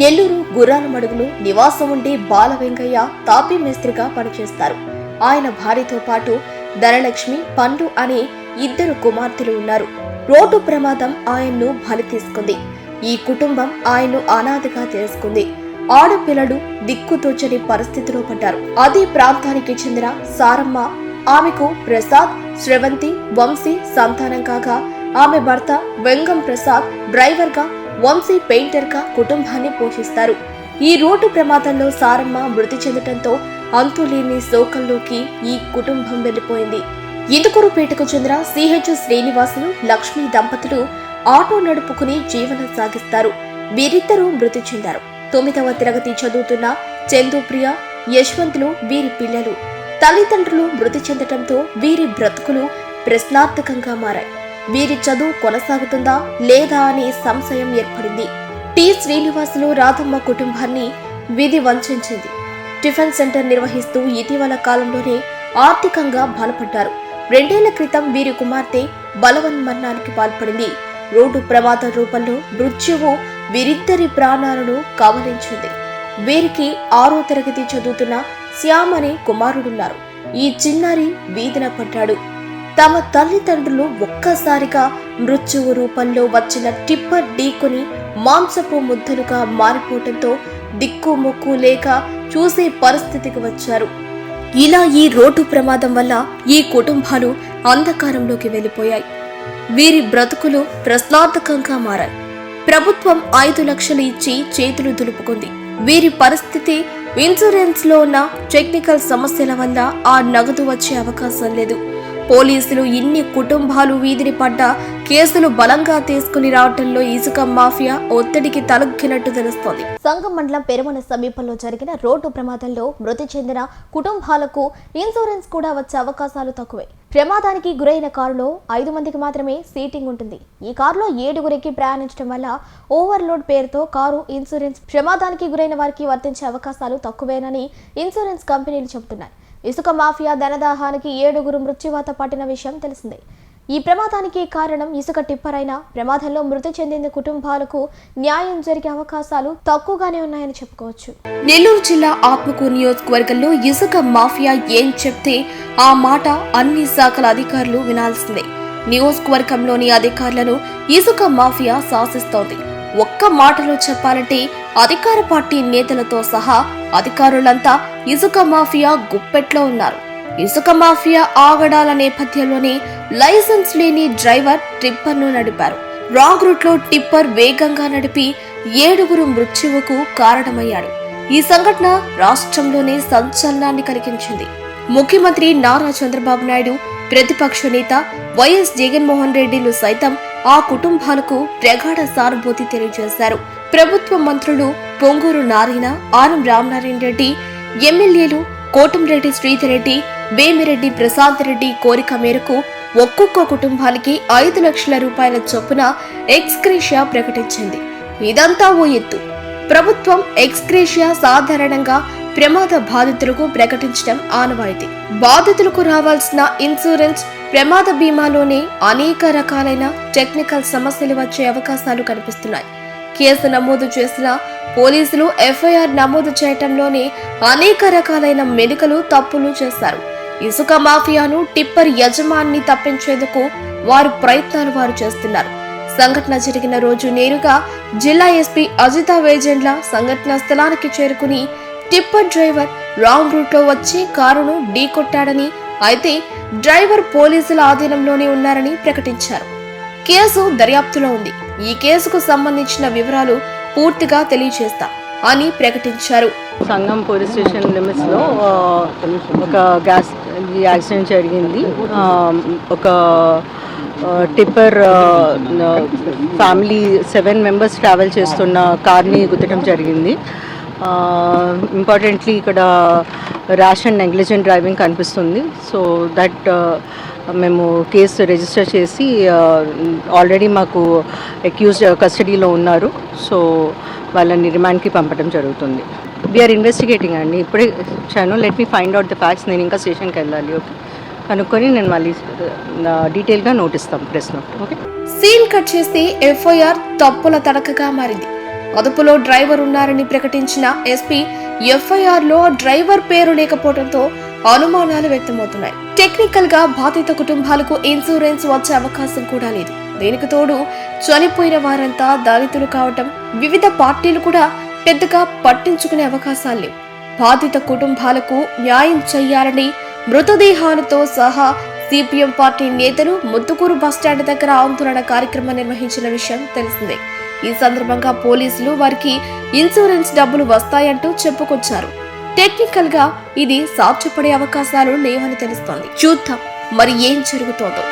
నెల్లూరు గుర్రాల మడుగులు నివాసం ఉండే బాల వెంకయ్య తాపీ మేస్త్రిగా పనిచేస్తారు. ఆయన భార్యతో పాటు ధనలక్ష్మి పండు అనే ఇద్దరు కుమార్తెలు ఉన్నారు. రోడ్డు ప్రమాదం ఆయన్ను బలి తీసుకుంది. ఈ కుటుంబం ఆయన్ను అనాథగా చేసుకుంది. ఆడపిల్లలు దిక్కుతోచని పరిస్థితిలో పడ్డారు. అదే ప్రాంతానికి చెందిన సారమ్మ ఆమెకు ప్రసాద్ శ్రవంతి వంశీ సంతానం కాగా ఆమె భర్త వెంగం ప్రసాద్ డ్రైవర్గా వంశీ పెయింటర్గా కుటుంబాన్ని పోషిస్తారు. ఈ రోడ్డు ప్రమాదంలో సారమ్మ మృతి చెందటంతో అంతులేని శోకంలోకి ఈ కుటుంబం వెళ్ళిపోయింది. ఇందుకూరుపేటకు చెందిన సిహెచ్ శ్రీనివాసులు లక్ష్మి దంపతులు ఆటో నడుపుకుని జీవనం సాగిస్తారు. వీరిద్దరూ మృతి చెందారు. తొమ్మిదవ తరగతి చదువుతున్న చందుప్రియ యశ్వంతులు వీరి పిల్లలు. తల్లిదండ్రులు మృతి చెందటంతో వీరి బ్రతుకులు ప్రశ్నార్థకంగా మారాయి. వీరి చదువు కొనసాగుతుందా లేదా అనే సంశయం ఏర్పడింది. టి. శ్రీనివాసులు రాధమ్మ కుటుంబాన్ని విధి వంచింది టిఫిన్ సెంటర్ నిర్వహిస్తూ ఇటీవల కాలంలోనే ఆర్థికంగా బలపడ్డారు. రెండేళ్ళ క్రితం వీరి కుమార్తె బలవన్ మరణానికి పాల్పడింది. రోడ్డు ప్రమాదం రూపంలో మృత్యువు వీరిద్దరి ప్రాణాలను కవలించింది. వీరికి ఆరో తరగతి చదువుతున్న శ్యామ్ అనే కుమారుడున్నారు. ఈ చిన్నారి వీధిన పడ్డాడు. తమ తల్లిదండ్రులు ఒక్కసారిగా మృత్యువు రూపంలో వచ్చిన టిప్పర్ ఢీకొని మాంసపు ముద్దలుగా మారిపోవటంతో దిక్కు ముక్కు లేక చూసే పరిస్థితికి వచ్చారు. ఇలా ఈ రోడ్డు ప్రమాదం వల్ల ఈ కుటుంబాలు అంధకారంలోకి వెళ్ళిపోయాయి. వీరి బ్రతుకులు ప్రశ్నార్థకంగా మారాయి. ప్రభుత్వం ఐదు లక్షలు ఇచ్చి చేతులు దులుపుకుంది. వీరి పరిస్థితి ఇన్సూరెన్స్లో ఉన్న టెక్నికల్ సమస్యల వల్ల ఆ నగదు వచ్చే అవకాశం లేదు. పోలీసులు ఇన్ని కుటుంబాలు వీధిని పడ్డ కేసులు బలంగా తీసుకుని రావటంలో ఇసుక మాఫియా ఒత్తిడికి తలొగ్గినట్టు తెలుస్తోంది. సంగం మండలం పెరుమన సమీపంలో జరిగిన రోడ్డు ప్రమాదంలో మృతి చెందిన కుటుంబాలకు ఇన్సూరెన్స్ కూడా వచ్చే అవకాశాలు తక్కువే. ప్రమాదానికి గురైన కారులో ఐదు మందికి మాత్రమే సీటింగ్ ఉంటుంది. ఈ కారులో ఏడుగురికి ప్రయాణించడం వల్ల ఓవర్లోడ్ పేరుతో కారు ఇన్సూరెన్స్ ప్రమాదానికి గురైన వారికి వర్తించే అవకాశాలు తక్కువేనని ఇన్సూరెన్స్ కంపెనీలు చెబుతున్నాయి. ఇసుక మాఫియా ధనదాహానికి ఏడుగురు మృత్యువాత పట్టిన విషయం తెలిసిందే. ఈ ప్రమాదానికి కారణం ఇసుక టిప్పర్ అయిన ప్రమాదంలో మృతి చెందిన కుటుంబాలకు న్యాయం జరిగే అవకాశాలు తక్కువగానే ఉన్నాయని చెప్పుకోవచ్చు. నెల్లూరు జిల్లా ఆత్మకూరు నియోజకవర్గంలో ఇసుక మాఫియా ఏం చెప్తే ఆ మాట అన్ని శాఖల అధికారులు వినాల్సిందే. నియోజకవర్గంలోని అధికారులను ఇసుక మాఫియా శాసిస్తోంది. ఒక్క మాటలో చెప్పాలంటే అధికార పార్టీ నేతలతో సహా అధికారులంతా ఇసుక మాఫియా గుప్పెట్లో ఉన్నారు. ఇసుక మాఫియా ఆగడాల నేపథ్యంలోనే లైసెన్స్ లేని డ్రైవర్ టిప్పర్ను నడిపారు. రాంగ్ రూట్లో టిప్పర్ వేగంగా నడిపి ఏడుగురు మృత్యువుకు కారణమయ్యాడు. ఈ సంఘటన రాష్ట్రంలోనే సంచలనాన్ని కలిగించింది. ముఖ్యమంత్రి నారా చంద్రబాబు నాయుడు ప్రతిపక్ష నేత వైఎస్ జగన్మోహన్ రెడ్డిలు సైతం ఆ కుటుంబాలకు ప్రగాఢ సానుభూతి తెలియజేశారు. ప్రభుత్వ మంత్రులు పొంగూరు నారాయణ ఆనం రామనారాయణ రెడ్డి ఎమ్మెల్యేలు కోటంరెడ్డి శ్రీధరెడ్డి వేమిరెడ్డి ప్రశాంత్ రెడ్డి కోరిక మేరకు ఒక్కొక్క కుటుంబానికి ఐదు లక్షల రూపాయల చొప్పున ఎక్స్క్రేషియా ప్రకటించింది. ఇదంతా ఓ ఎత్తు. ప్రభుత్వం ఎక్స్క్రేషియా సాధారణంగా ప్రమాద బాధితులకు ప్రకటించడం ఆనవాయితీ. బాధితులకు రావాల్సిన ఇన్సూరెన్స్ ప్రమాద బీమాలోనే అనేక రకాలైన టెక్నికల్ సమస్యలు వచ్చే అవకాశాలు కనిపిస్తున్నాయి. కేసు నమోదు చేసిన పోలీసులు ఎఫ్ఐఆర్ నమోదు చేయటంలోనే అనేక రకాలైన మెలికలు తప్పులు చేశారు. ఇసుక మాఫియాను టిప్పర్ యజమాన్ని తప్పించేందుకు వారు ప్రయత్నాలు వారు చేస్తున్నారు. సంఘటన జరిగిన రోజు నేరుగా జిల్లా ఎస్పీ అజిత వేజెండ్ల సంఘటన స్థలానికి చేరుకుని టిప్పర్ డ్రైవర్ రాంగ్ రూట్లో వచ్చి కారును ఢీకొట్టాడని అయితే డ్రైవర్ పోలీసుల ఆధీనంలోనే ఉన్నారని ప్రకటించారు. కేసు దర్యాప్తులో ఉంది. ఈ కేసుకు సంబంధించిన వివరాలు పూర్తిగా తెలియజేస్తా అని ప్రకటించారు. సంగం పోలీస్ స్టేషన్ లిమిట్స్లో ఒక గ్యాస్ యాక్సిడెంట్ జరిగింది. ఒక tipper family seven members travel చేస్తున్న కార్ని గుద్దటం జరిగింది. ఇంపార్టెంట్లీ ఇక్కడ ర్యాష్ అండ్ నెగ్లిజెంట్ డ్రైవింగ్ కనిపిస్తుంది. సో దట్ మేము కేసు రిజిస్టర్ చేసి ఆల్రెడీ మాకు అక్యూజ్ కస్టడీలో ఉన్నారు. సో వాళ్ళని రిమాండ్కి పంపడం జరుగుతుంది. వీఆర్ ఇన్వెస్టిగేటింగ్ అండి. ఇప్పుడే ఇచ్చాను let me find out the facts నేను ఇంకా స్టేషన్కి వెళ్ళాలి. ఓకే. కనుక్కొని నేను మళ్ళీ డీటెయిల్గా నోటిస్తాం press note okay? Scene cut చేస్తే ఎఫ్ఐఆర్ తప్పుల తడకగా మారింది. అదుపులో డ్రైవర్ ఉన్నారని ప్రకటించిన ఎస్పీ ఎఫ్ఐఆర్లో డ్రైవర్ పేరు లేకపోవడంతో అనుమానాలు వ్యక్తమవుతున్నాయి. టెక్నికల్గా బాధిత కుటుంబాలకు ఇన్సూరెన్స్ వచ్చే అవకాశం కూడా లేదు. దీనికి తోడు చనిపోయిన వారంతా దళితులు కావటం వివిధ పార్టీలు కూడా పెద్దగా పట్టించుకునే అవకాశాలు లేవు. బాధిత కుటుంబాలకు న్యాయం చేయాలని మృతదేహాలతో సహా సిపిఎం పార్టీ నేతలు ముత్తుకూరు బస్టాండ్ దగ్గర ఆందోళన కార్యక్రమం నిర్వహించిన విషయం తెలిసిందే. ఈ సందర్భంగా పోలీసులు వారికి ఇన్సూరెన్స్ డబ్బులు వస్తాయంటూ చెప్పుకొచ్చారు. టెక్నికల్గా ఇది సాధ్యపడే అవకాశాలు లేవని తెలుస్తోంది. చూద్దాం మరి ఏం జరుగుతోందో.